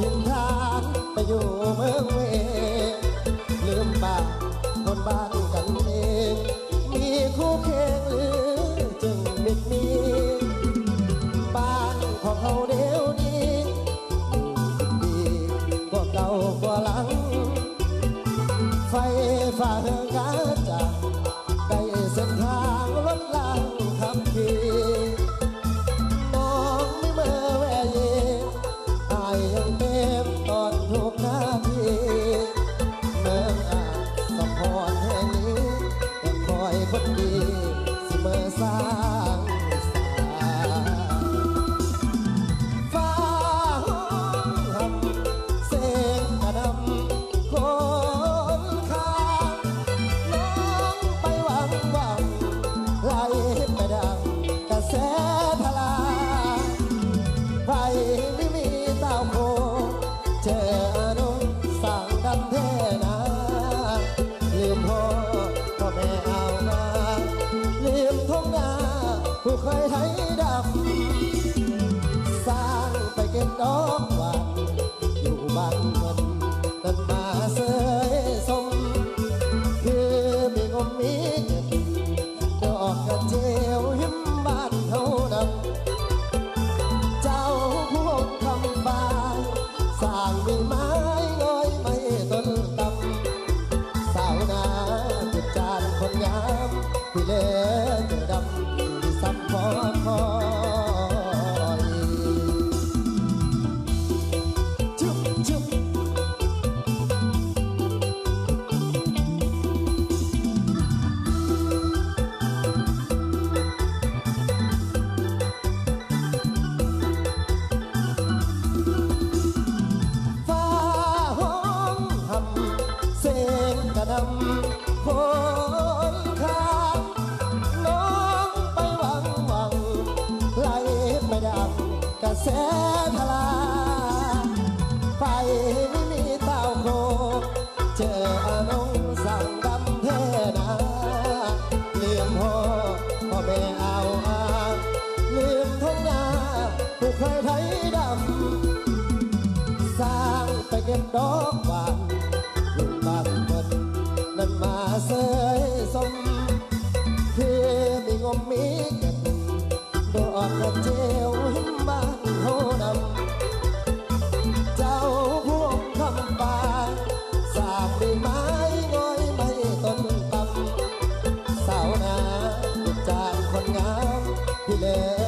ยินฐานไปอยู่เมืองเวลืมบ้านคนบ้านกันเอง มีคู่เคียงหรือจึงมิดมีบ้านของเขาเดี๋ยวนี้ดูดีกว่าเก่ากว่าหลัง ไฟฟ้าเฮืองกา ลืมท้าผู้เคยไถดำสร้างไปเก็บดอกหวานอยู่บ้านเงินนั่นมาเสยสมคือมีงมมีเก็บดอกกระเจียวหิมบ้านเท่านั้นเจ้าผู้หกคำบายสร้างมีไม้ง้อยไม่ต้นตำสาวนาจุดจานคนงาม ที่เล่เจอดำที่ซ้ำพอคอยจุ๊ ระแสทลาไปไม่มีเต้าโค เจออนงสั่งดำเทนาลืมพ่อพ่อแม่เอาอาลืมท้องนาผู้เคยไถดำ สร้างไปเก็บดอกหวานอยู่บ้านเงินนั่นมาเสยสมคือมีงมมีเก็บดอกกระเจี love.